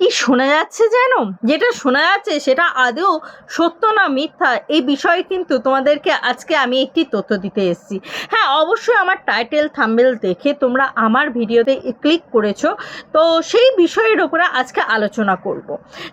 কি শোনা যাচ্ছে যেন? যেটা শোনা যাচ্ছে সেটা আদৌ সত্য না মিথ্যা, এই বিষয়ে কিন্তু তোমাদেরকে আজকে আমি একটি তথ্য দিতে এসেছি। হ্যাঁ অবশ্যই আমার টাইটেল থাম্বেল দেখে তোমরা আমার ভিডিওতে ক্লিক করেছ, তো সেই বিষয়ের ওপরে আজকে আলোচনা করব।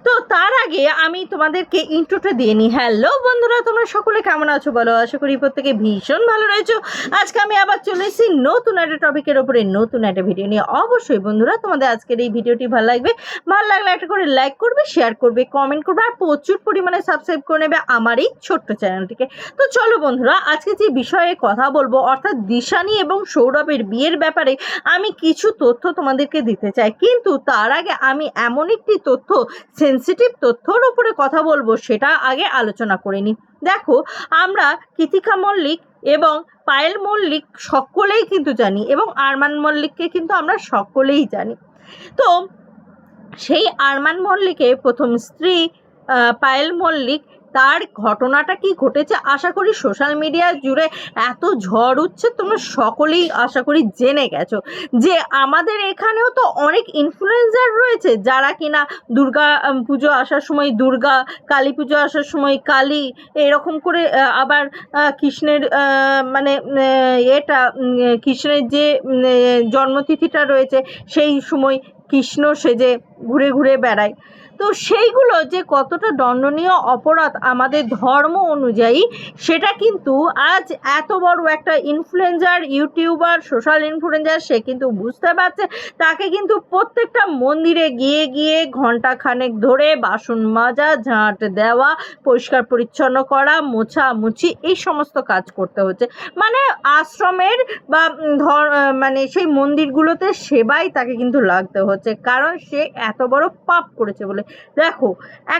তো তার আগে আমি তোমাদেরকে ইন্ট্রোটা দিয়ে নিই। হ্যালো বন্ধুরা, তোমরা সকলে কেমন আছো? বলো, আশা করি প্রত্যেকে ভীষণ ভালো রয়েছো। আজকে আমি আবার চলে এসেছি নতুন একটা টপিকের ওপরে নতুন একটা ভিডিও নিয়ে। অবশ্যই বন্ধুরা, তোমাদের আজকের এই ভিডিওটি ভালো লাগবে। ভালো লাগলে একটা করে লাইক করবে শেয়ার করবে কমেন্ট করবে আর প্রচুর পরিমাণে সাবস্ক্রাইব করে নেবে আমার এই ছোট্ট চ্যানেলটিকে তো চলো বন্ধুরা, আজকে যে বিষয়ে কথা বলব, অর্থাৎ দিশানি এবং সৌরভের বিয়ের ব্যাপারে আমি কিছু তথ্য তোমাদেরকে দিতে চাই। কিন্তু তার আগে আমি এমন একটি তথ্য সেন্সিটিভ তথ্যর উপরে কথা বলব, সেটা আগে আলোচনা করে নিই। দেখো, আমরা কৃতিকা মল্লিক এবং পায়েল মল্লিক সকলেই কিন্তু জানি এবং আরমান মল্লিককে কিন্তু আমরা সকলেই জানি। তো সেই আরমান মল্লিকের প্রথম স্ত্রী পায়েল মল্লিক, তার ঘটনাটা কি ঘটেছে? আশা করি সোশ্যাল মিডিয়া জুড়ে এত ঝড় উঠছে, তোমরা সকলেই আশা করি জেনে গেছো যে আমাদের এখানেও তো অনেক ইনফ্লুয়েন্সার রয়েছে যারা কিনা দুর্গা পুজো আসার সময় দুর্গা, কালী পুজো আসার সময় কালী, এরকম করে আবার কৃষ্ণের মানে এটা কৃষ্ণের যে জন্মতিথিটা রয়েছে সেই সময় কৃষ্ণ সেজে ঘুরে ঘুরে বেড়ায়। তো সেইগুলো যে কতটা দণ্ডনীয় অপরাধ আমাদের ধর্ম অনুযায়ী, সেটা কিন্তু আজ এত বড় একটা ইনফ্লুয়েঞ্জার ইউটিউবার সোশ্যাল ইনফ্লুয়েঞ্জার সে কিন্তু বুঝতে পারছে। তাকে কিন্তু প্রত্যেকটা মন্দিরে গিয়ে গিয়ে ঘণ্টা খানেক ধরে বাসন মাজা, ঝাঁট দেওয়া, পরিষ্কার পরিচ্ছন্ন করা মোছা মুছি এই সমস্ত কাজ করতে হচ্ছে। মানে আশ্রমের বা ধর মানে সেই মন্দিরগুলোতে সেবাই তাকে কিন্তু লাগতে হচ্ছে। কারণ সে এত বড় পাপ করেছে বলে। দেখো,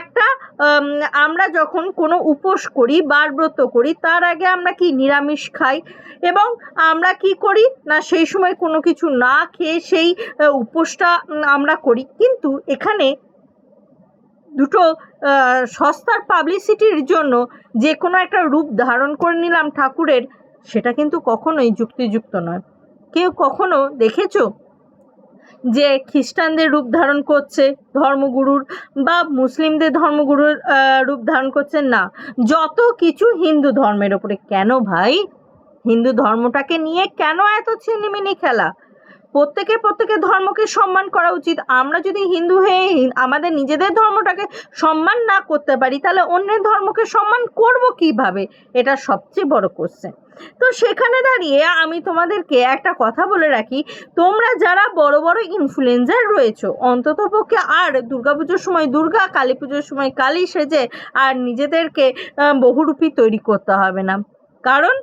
একটা আমরা যখন কোনো উপোস করি, বারব্রত করি, তার আগে আমরা কি, নিরামিষ খাই এবং আমরা কি করি? না, সেই সময় কোনো কিছু না খেয়ে সেই উপোসটা আমরা করি। কিন্তু এখানে দুটো সস্তার পাবলিসিটির জন্য যে কোনো একটা রূপ ধারণ করে নিলাম ঠাকুরের, সেটা কিন্তু কখনোই যুক্তিযুক্ত নয়। কেউ কখনো দেখেছ? যে খ্রিস্টানদের রূপ ধারণ করছে ধর্মগুরুর বা মুসলিমদের ধর্মগুরুর রূপ ধারণ করছে না। যত কিছু হিন্দু ধর্মের ওপরে। কেন ভাই? হিন্দু ধর্মটাকে নিয়ে কেন এত ছিনিমিনি খেলা? প্রত্যেকে প্রত্যেকের ধর্মকে সম্মান করা উচিত। আমরা যদি হিন্দু হয়ে আমাদের নিজেদের ধর্মটাকে সম্মান না করতে পারি, তাহলে অন্যের ধর্মকে সম্মান করব কীভাবে? এটা সবচেয়ে বড় কোশ্চেন তো সেখানে দাঁড়িয়ে আমি তোমাদেরকে একটা কথা বলে রাখি। তোমরা যারা বড় বড় ইনফ্লুয়েঞ্জার রয়েছো, অন্তত পক্ষে আর দুর্গাপুজোর সময়, দুর্গা কালী পুজোর সময় কালী সেজে আর নিজেদেরকে বহুরূপী তৈরি করতে হবে না। কারণ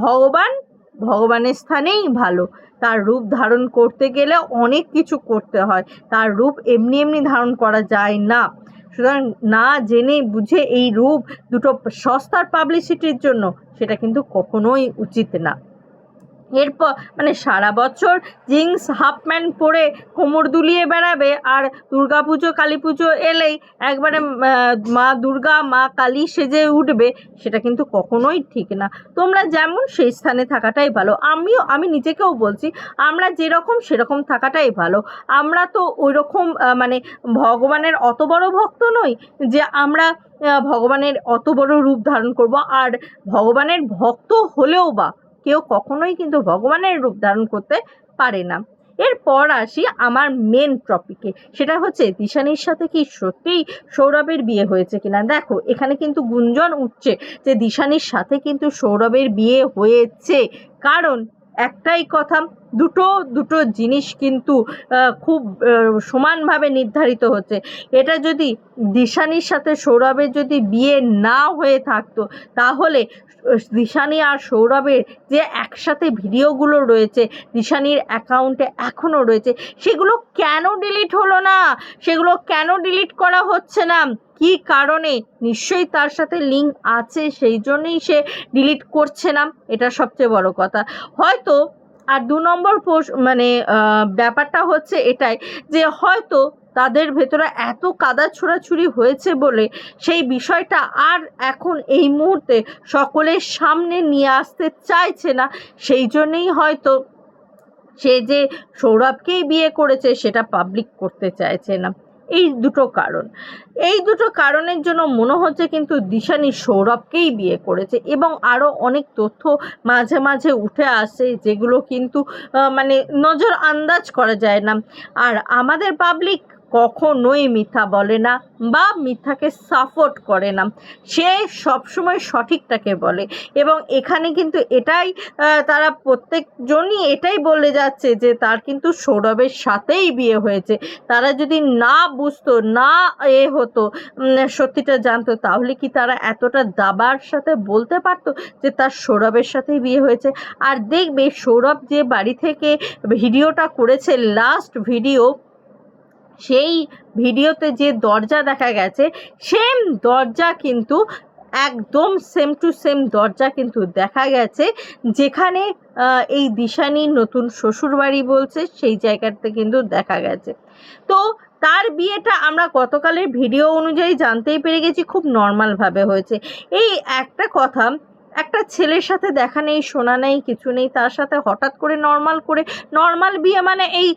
ভগবান ভগবানের স্থানেই ভালো। তার রূপ ধারণ করতে গেলে অনেক কিছু করতে হয়। তার রূপ এমনি এমনি ধারণ করা যায় না। সুতরাং না জেনে বুঝে এই রূপ দুটো সস্তার পাবলিসিটির জন্য, সেটা কিন্তু কখনোই উচিত না। এরপর মানে সারা বছর জিন্স হাফ প্যান্ট পরে কোমর দুলিয়ে বেড়াবে আর দুর্গা পুজো কালী পুজো এলেই একবারে মা দুর্গা, মা কালী সেজে উঠবে সেটা কিন্তু কখনোই ঠিক না। তোমরা যেমন সেই স্থানে থাকাটাই ভালো। আমিও, আমি নিজেকেও বলছি, আমরা যেরকম সেরকম থাকাটাই ভালো। আমরা তো ওই রকম মানে ভগবানের অত বড় ভক্ত নই যে আমরা ভগবানের অত বড় রূপ ধারণ করব। আর ভগবানের ভক্ত হলেও বা কেউ কখনোই কিন্তু ভগবানের রূপ ধারণ করতে পারে না। এরপর আসি আমার মেন টপিকে সেটা হচ্ছে, দিশানির সাথে কি সত্যিই সৌরভের বিয়ে হয়েছে কিনা? দেখো, এখানে কিন্তু গুঞ্জন উঠছে যে দিশানির সাথে কিন্তু সৌরভের বিয়ে হয়েছে। কারণ একটাই কথা দুটো দুটো জিনিস কিন্তু খুব সমানভাবে নির্ধারিত হচ্ছে। এটা যদি দিশানির সাথে সৌরভের যদি বিয়ে না হয়ে থাকতো, তাহলে দিশানি আর সৌরভের যে একসাথে ভিডিওগুলো রয়েছে, দিশানির অ্যাকাউন্টে এখনও রয়েছে, সেগুলো কেন ডিলিট হলো না? সেগুলো কেন ডিলিট করা হচ্ছে না? কি কারণে? নিশ্চয়ই তার সাথে লিঙ্ক আছে, সেই জন্যই সে ডিলিট করছে না, এটা সবচেয়ে বড় কথা। হয়তো আর দু নম্বর মানে ব্যাপারটা হচ্ছে এটাই যে হয়তো তাদের ভেতরে এত কাদা ছোড়াছুড়ি হয়েছে বলে সেই বিষয়টা আর এখন এই মুহূর্তে সকলের সামনে নিয়ে আসতে চাইছে না। সেই জন্যেই হয়তো সে যে সৌরভকেই বিয়ে করেছে সেটা পাবলিক করতে চাইছে না। এই দুটো কারণ। এই দুটো কারণের জন্য মনে হচ্ছে কিন্তু দিশানি সৌরভকেই বিয়ে করেছে এবং আরও অনেক তথ্য মাঝে মাঝে উঠে আসে যেগুলো কিন্তু মানে নজর আন্দাজ করা যায় না। আর আমাদের পাবলিক কখনোই মিথ্যা বলে না বা মিথ্যাকে সাপোর্ট করে না। সে সবসময় সঠিকটাকে বলে এবং এখানে কিন্তু এটাই তারা প্রত্যেকজনই এটাই বলে যাচ্ছে যে তার কিন্তু সৌরভের সাথেই বিয়ে হয়েছে। তারা যদি না বুঝতো, না এ হতো সত্যিটা জানতো, তাহলে কি তারা এতটা দাবার সাথে বলতে পারতো যে তার সৌরভের সাথেই বিয়ে হয়েছে? আর দেখবে সৌরভ যে বাড়ি থেকে ভিডিওটা করেছে লাস্ট ভিডিও সেই ভিডিওতে যে দরজা দেখা গেছে সেম দরজা কিন্তু, একদম সেম টু সেম দরজা কিন্তু দেখা গেছে, যেখানে এই দিশানির নতুন শ্বশুরবাড়ি বলছে, সেই জায়গাতে কিন্তু দেখা গেছে। তো তার বিয়েটা আমরা গতকালের ভিডিও অনুযায়ী জানতেই পেরে গেছি, খুব নর্মালভাবে হয়েছে। এই একটা কথা একটা ছেলের সাথে দেখা নেই, শোনা নেই, কিছু নেই, তার সাথে হঠাৎ করে নর্মাল করে নর্মাল বিয়ে মানে এই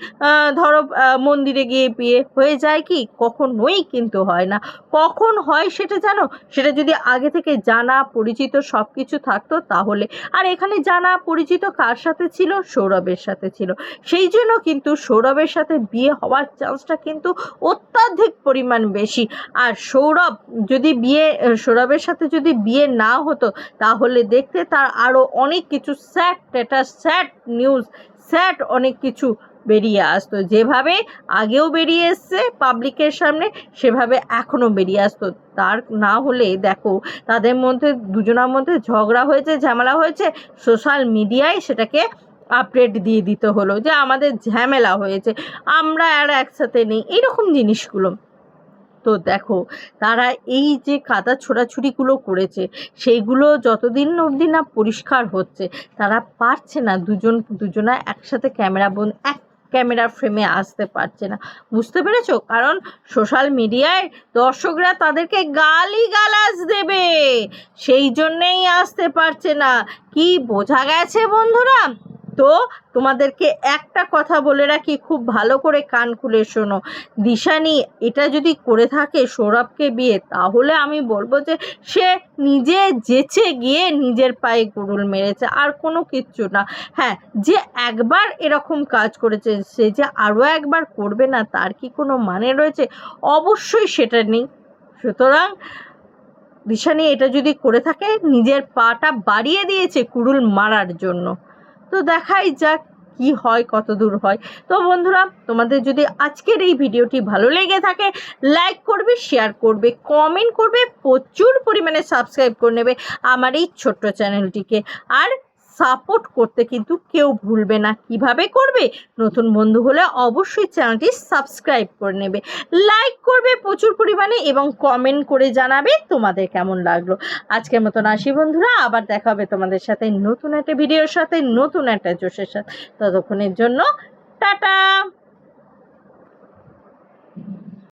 ধরো মন্দিরে গিয়ে বিয়ে হয়ে যায় কি? কখনোই কিন্তু হয় না। কখন হয় সেটা জানো? সেটা যদি আগে থেকে জানা, পরিচিত সব কিছু থাকতো তাহলে। আর এখানে জানা, পরিচিত কার সাথে ছিল? সৌরভের সাথে ছিল। সেই জন্য কিন্তু সৌরভের সাথে বিয়ে হওয়ার চান্সটা কিন্তু অত্যাধিক পরিমাণ বেশি। আর সৌরভ যদি বিয়ে, সৌরভের সাথে যদি বিয়ে না হতো তাহলে দেখতে তার আরও অনেক কিছু স্যাট ডেটা স্যাট নিউজ স্যাট অনেক কিছু বেরিয়ে আসতো। যেভাবে আগেও বেরিয়ে এসছে পাবলিকের সামনে, সেভাবে এখনও বেরিয়ে আসতো। তার না হলে দেখো, তাদের মধ্যে, দুজনার মধ্যে ঝগড়া হয়েছে, ঝামেলা হয়েছে সোশ্যাল মিডিয়ায় সেটাকে আপডেট দিয়ে দিতে হলো যে আমাদের ঝামেলা হয়েছে, আমরা আর একসাথে নেই এইরকম জিনিসগুলো। তো দেখো, তারা এই যে কাদা ছোড়াছুড়িগুলো করেছে, সেইগুলো যতদিন অবধি না পরিষ্কার হচ্ছে, তারা পারছে না দুজন, দুজনা একসাথে ক্যামেরা বন্ধ এক ক্যামেরার ফ্রেমে আসতে পারছে না। বুঝতে পেরেছ? কারণ সোশ্যাল মিডিয়ায় দর্শকরা তাদেরকে গালি গালাজ দেবে, সেই জন্যেই আসতে পারছে না। কি বোঝা গেছে বন্ধুরা? তো তোমাদেরকে একটা কথা বলে রাখি, খুব ভালো করে কান খুলে শোনো। দিশানি, এটা যদি করে থাকে সৌরভকে বিয়ে, তাহলে আমি বলব যে সে নিজে যেচে গিয়ে নিজের পায়ে গুরুল মেরেছে, আর কোনো কিচ্ছু না। হ্যাঁ যে একবার এরকম কাজ করেছে, সে যে আরও একবার করবে না, তার কি কোনো মানে রয়েছে? অবশ্যই সেটা নেই। সুতরাং দিশানি, এটা যদি করে থাকে, নিজের পাটা বাড়িয়ে দিয়েছে কুড়ুল মারার জন্য। তো দেখাই যাক কি হয়, কত দূর হয়। তো বন্ধুরা, তোমাদের যদি আজকের এই ভিডিওটি ভালো লেগে থাকে লাইক করবে শেয়ার করবে কমেন্ট করবে, প্রচুর পরিমাণে সাবস্ক্রাইব করে নেবে আমার এই ছোট্ট চ্যানেলটিকে আর সাপোর্ট করতে কিন্তু কেউ ভুলবে না। কীভাবে করবে? নতুন বন্ধু হলে অবশ্যই চ্যানেলটি সাবস্ক্রাইব করে নেবে। লাইক করবে প্রচুর পরিমাণে এবং কমেন্ট করে জানাবে তোমাদের কেমন লাগল। আজকের মতন আসি বন্ধুরা, আবার দেখা হবে তোমাদের সাথে নতুন একটা ভিডিওর সাথে, নতুন একটা জোশের সাথে। ততক্ষণের জন্য টাটা!